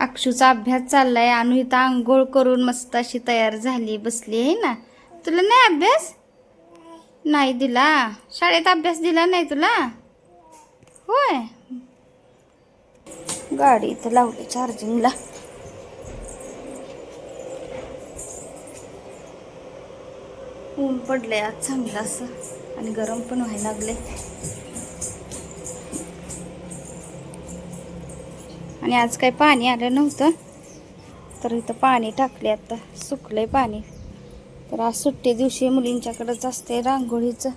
अक्षूचा अभ्यास चाललाय आणू इथं आंघोळ करून मस्त अशी तयार झाली बसली आहे ना? तुला नाही अभ्यास? नाही दिला. शाळेत अभ्यास दिला नाही तुला? होय. गाडी इथं लावली चार्जिंगला. ऊन पडलंय आज चांगलं असं आणि गरम पण व्हायला लागले आणि आज काही पाणी आलं नव्हतं. तर इथं पाणी टाकले आता. सुकलंय पाणी. तर आज सुट्टी दिवशी मुलींच्याकडंच असते रांगोळीचं.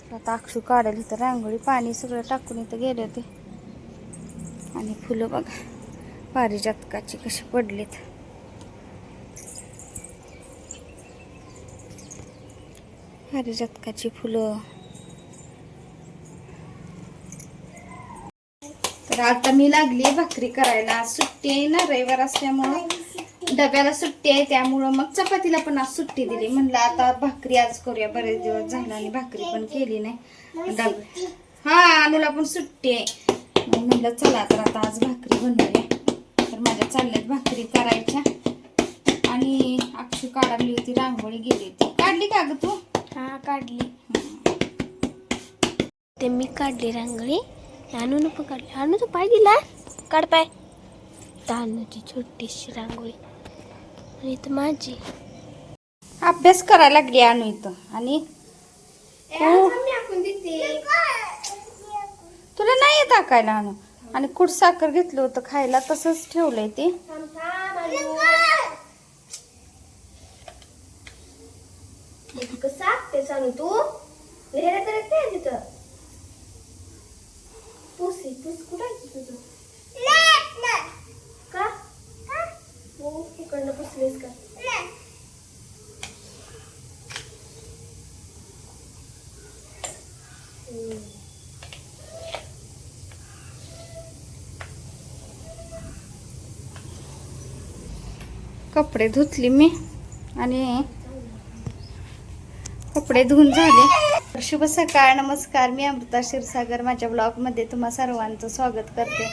तर आता अक्षू काढेल इथं रांगोळी पाणी सगळं टाकून इथं गेले होते. आणि फुलं बघा पारिजातकाची कशी पडलीत. पारिजातकाची फुलं. तर आता मी लागली भाकरी करायला. आज सुट्टी आहे ना रविवार असल्यामुळं. डब्याला सुट्टी आहे त्यामुळं मग चपातीला पण आज सुट्टी दिली. म्हणलं आता भाकरी आज करूया. बरेच दिवस झाला आणि भाकरी पण केली नाही. डब हा अनुला पण सुट्टी आहे. मग म्हणलं चला तर आता आज भाकरी बनवूया. तर माझ्या चालल्यात भाकरी करायच्या. आणि अक्षू काढली होती रांगोळी गेली होती. काढली का ग तू? हा काढली. ते मी काढली रांगोळी. आणून पण काढली आणू तो पाय दिला? काढ पाय. तांदूची छोटीशी रांगोळी. आणि इथं माझी. अभ्यास करायला लागली अनु इथं. आणि तुला नाही येत टाकायला आणू. आणि कुठ साखर घेतलं होतं खायला तसंच ठेवलंय ते कसा ते सांगू तू लिहायला करत नाही तिथं पुसी पुस कुठं आहे तुझं का हो इकडनं पुसलीस का कपडे धुतली मी आणि कपडे धुवून झाले. शुभ सकाळ नमस्कार. मी अमृता क्षीरसागर. माझ्या ब्लॉगमध्ये तुम्हा सर्वांचं स्वागत करते.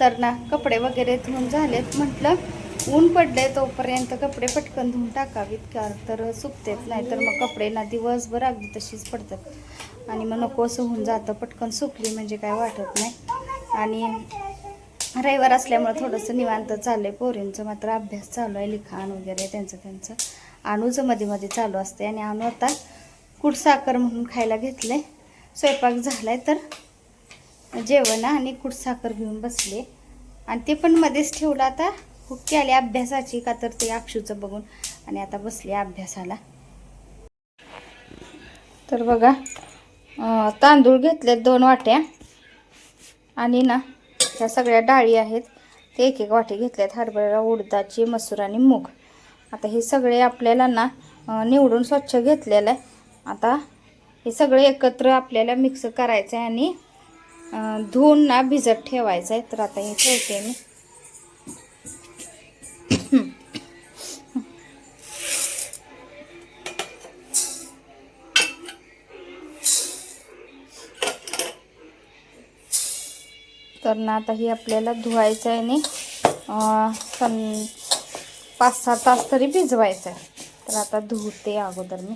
तर ना कपडे वगैरे धुवून झालेत. म्हटलं ऊन पडले तोपर्यंत कपडे पटकन धुवून टाकावीत का तर सुकतेत नाही तर मग कपडे ना दिवसभर अगदी तशीच पडतात. आणि मग नको असं होऊन जातं. पटकन सुकली म्हणजे काय वाटत नाही. आणि रविवार असल्यामुळे थोडंसं निवांत चाललं आहे पोरींचं मात्र अभ्यास चालू आहे लिखाण वगैरे त्यांचं त्यांचं. अणूचं मध्ये मध्ये चालू असते आणि अणू आता कुट साखर म्हणून खायला घेतलं आहे स्वयंपाक झाला आहे तर जेवण आणि कुट साखर घेऊन बसले. आणि ते पण मध्येच ठेवलं आता. हुक्की आली अभ्यासाची का तर ते अक्षूचं बघून. आणि आता बसले अभ्यासाला. तर बघा तांदूळ घेतले दोन वाट्या. आणि ना ह्या सगळ्या डाळी आहेत ते एक एक वाटी घेतल्यात हरभरा उडदाची मसूर आणि मूग. आता हे सगळे आपल्याला ना निवडून स्वच्छ घेतलेलं आहे. आता हे सगळे एकत्र आपल्याला मिक्स करायचं आहे आणि धुवून ना भिजत ठेवायचं आहे. तर आता हे ठेवते मी. तर आता ही आपल्याला धुवायचं आहे आणि सन सं पाच सहा तास तरी भिजवायचं आहे. तर आता धुते अगोदर मी.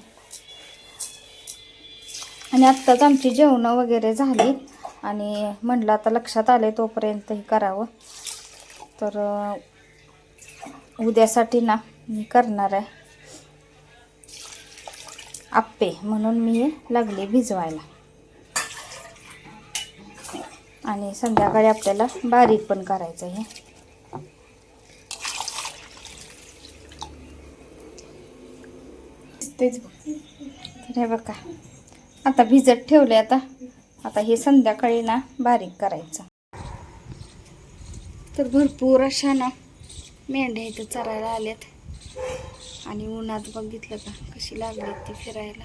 आणि आत्ताच आमची जेवणं वगैरे झाली. आणि म्हणलं आता लक्षात आले तोपर्यंत हे करावं. तर उद्यासाठी ना मी करणार आहे. आप्पे म्हणून मी लागले भिजवायला. आणि संध्याकाळी आपल्याला बारीक पण करायचं आहे. तेच हे बघा. आता भिजत ठेवले आता. आता हे संध्याकाळी ना बारीक करायचं. तर भरपूर अशा ना मेंढ्या इथं चरायला आल्यात. आणि उन्हात बघितलं का कशी लागलीत ती फिरायला.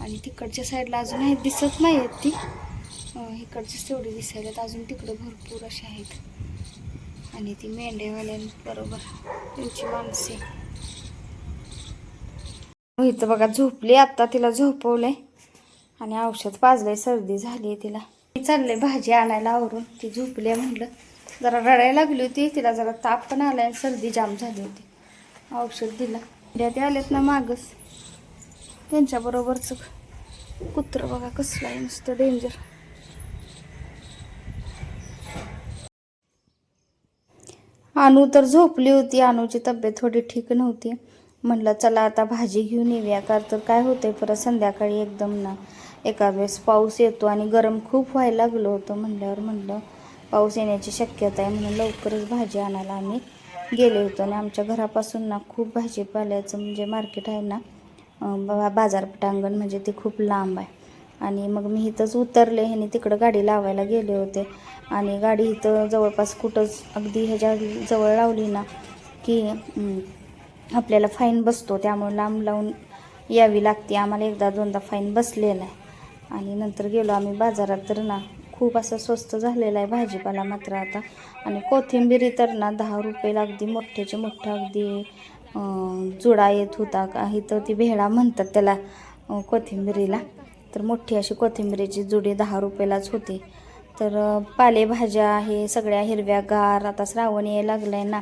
आणि तिकडच्या साईडला अजून आहेत दिसत नाही आहेत ती. इकडचीच तेवढी दिसायला अजून तिकडं भरपूर अशा आहेत. आणि ती मेंढ्यावाल्यांबरोबर त्यांची माणसे. हो, इथं बघा झोपली आत्ता तिला झोपवलंय. आणि औषध पाजलंय सर्दी झाली तिला. मी चाललंय भाजी आणायला आवरून. ती झोपली म्हटलं जरा रडायला लागली होती. तिला जरा ताप पण आला आणि सर्दी जाम झाली होती. औषध दिला. उद्या ते आलेत ना मागच. त्यांच्याबरोबरचं कुत्र बघा कसलं आहे नुसतं डेंजर अनु तर झोपली होती. अनूची तब्येत थोडी ठीक नव्हती. म्हणलं चला आता भाजी घेऊन येऊया. का तर काय होतंय? परत संध्याकाळी एकदम ना एका वेळेस पाऊस येतो आणि गरम खूप व्हायला लागलं होतं. म्हणल्यावर म्हणलं पाऊस येण्याची शक्यता आहे. म्हणून लवकरच भाजी आणायला आम्ही गेले होतो. आणि आमच्या घरापासून ना खूप भाजीपाल्याचं म्हणजे मार्केट आहे ना बाजारपटांगण बा- म्हणजे ते खूप लांब आहे. आणि मग मी इथंच उतरले ह्याने तिकडं गाडी लावायला गेले होते. आणि गाडी इथं जवळपास कुठंच अगदी ह्याच्या जवळ लावली ना की आपल्याला फाईन बसतो. त्यामुळे लांब लावून यावी लागते. आम्हाला एकदा दोनदा फाईन बसलेला आहे आणि नंतर गेलो आम्ही बाजारात तर ना खूप असं स्वस्त झालेलं आहे भाजीपाला मात्र आता. आणि कोथिंबिरी तर ना दहा रुपयेला अगदी मोठ्याचे मोठं अगदी जुडा येत होता. का इथं ती भेळा म्हणतात त्याला कोथिंबिरीला. तर मोठी अशी कोथिंबीरीची जुडी दहा रुपयालाच होती. तर पालेभाज्या हे सगळ्या हिरव्यागार आता श्रावण यायला लागलं आहे ना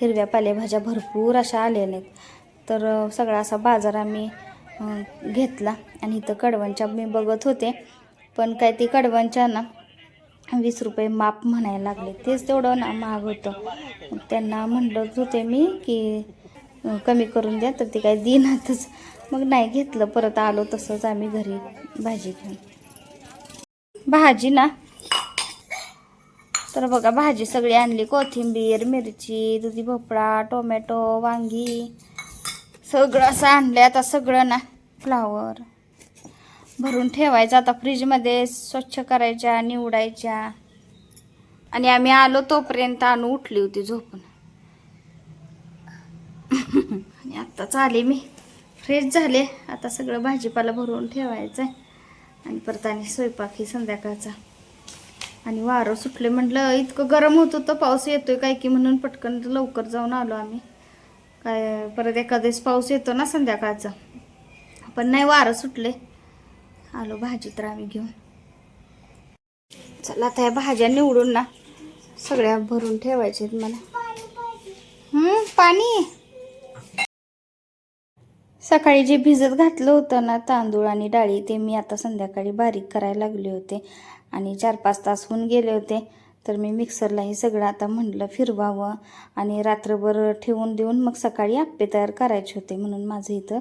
हिरव्या पालेभाज्या भरपूर अशा आलेल्या आहेत. तर सगळा असा बाजार आम्ही घेतला आणि इथं कडवणच्या मी बघत होते पण काय ती कडवणच्या ना वीस रुपये माप म्हणायला लागले. तेच तेवढं ना महाग होतं. त्यांना म्हणलं होते मी की कमी करून द्या तर ते काय देईनातच मग नाही घेतलं परत आलो तसंच आम्ही घरी भाजी घेऊन. भाजी ना? तर बघा भाजी सगळी आणली. कोथिंबीर मिरची दुधी भोपळा टोमॅटो वांगी सगळं असं आणलं आता सगळं ना फ्लावर भरून ठेवायचं. आता फ्रीजमध्ये स्वच्छ करायच्या निवडायच्या. आणि आम्ही आलो तोपर्यंत आणू उठली होती झोपून. आणि आत्ताच आले मी. फ्रेश झाले. आता सगळं भाजीपाला भरून ठेवायचं आहे आणि परत आणि स्वयंपाक ही संध्याकाळचा. आणि वारं सुटले म्हटलं इतकं गरम होत होतं पाऊस येतोय काय की म्हणून पटकन लवकर जाऊन आलो आम्ही. काय परत एखादेस पाऊस येतो ना संध्याकाळचा. पण नाही वारं सुटले. आलो भाजी तर आम्ही घेऊन. चला आता ह्या भाज्या निवडून ना सगळ्या भरून ठेवायच्या आहेत मला पाणी. सकाळी जे भिजत घातलं होतं ना तांदूळ आणि डाळी ते मी आता संध्याकाळी बारीक करायला लागले होते. आणि चार पाच तास होऊन गेले होते. तर मी मिक्सरला हे सगळं आता म्हटलं फिरवावं. आणि रात्रभर ठेवून देऊन मग सकाळी आप्पे तयार करायचे होते म्हणून माझं इथं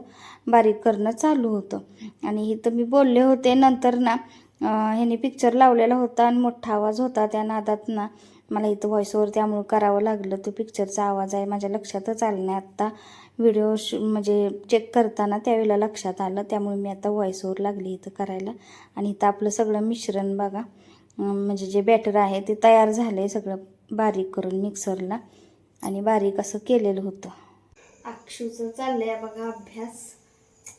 बारीक करणं चालू होतं. आणि इथं मी बोलले होते नंतर ना ह्याने पिक्चर लावलेला होता आणि मोठा आवाज होता त्या नादात ना मला इथं व्हॉइसओव्हर त्यामुळं करावं लागलं. तो पिक्चरचा आवाज आहे माझ्या लक्षातच आलं नाही. आत्ता व्हिडिओ श म्हणजे चेक करताना त्यावेळेला लक्षात आलं त्यामुळे मी आता व्हॉइस ओवर लागली इथं करायला. आणि इथं आपलं सगळं मिश्रण बघा. म्हणजे जे बॅटर आहे ते तयार झालं आहे सगळं बारीक करून मिक्सरला आणि बारीक असं केलेलं होतं. अक्षूचं चाललं आहे बघा अभ्यास.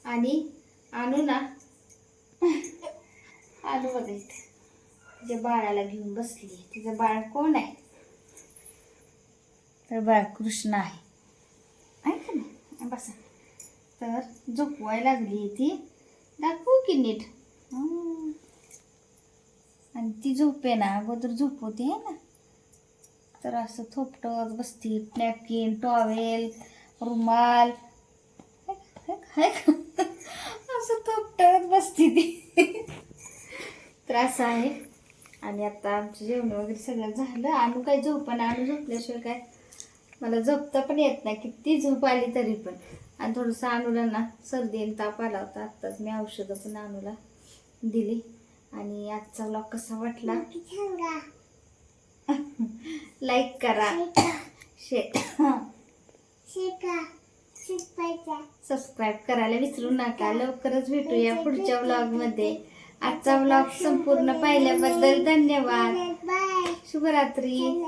आणि आणू ना आणू बघा इथे तिच्या बाळाला घेऊन बसली तिचं बाळ कोण आहे? तर बाळ कृष्ण आहे. आहे का नाही? बसा. तर झोपवायला लागली ती. दाखवू की नीट? आणि ती झोपे ना अगोदर झोपवते आहे ना? तर असं थोपटत बसती नॅपकिन टॉवेल रुमाल. असं थोपटत बसती ती. तर असं आहे. आणि आता आमचं जेवण वगैरे सगळं झालं. आणू काय झोपण आणू झोपल्याशिवाय काय? मला झोपता पण येत नाही. किती झोप आली तरी पण. आणि थोडंसं आणूला ना. सर्दी आणि ताप आला होता. आत्ताच मी औषधं पण आणूला दिली. आणि आजचा व्लॉग कसा वाटला? लाईक करा. शेअर सबस्क्राईब करायला विसरू नका. लवकरच भेटूया पुढच्या व्लॉगमध्ये. आजचा व्लॉग संपूर्ण पाहिल्याबद्दल धन्यवाद. शुभरात्री.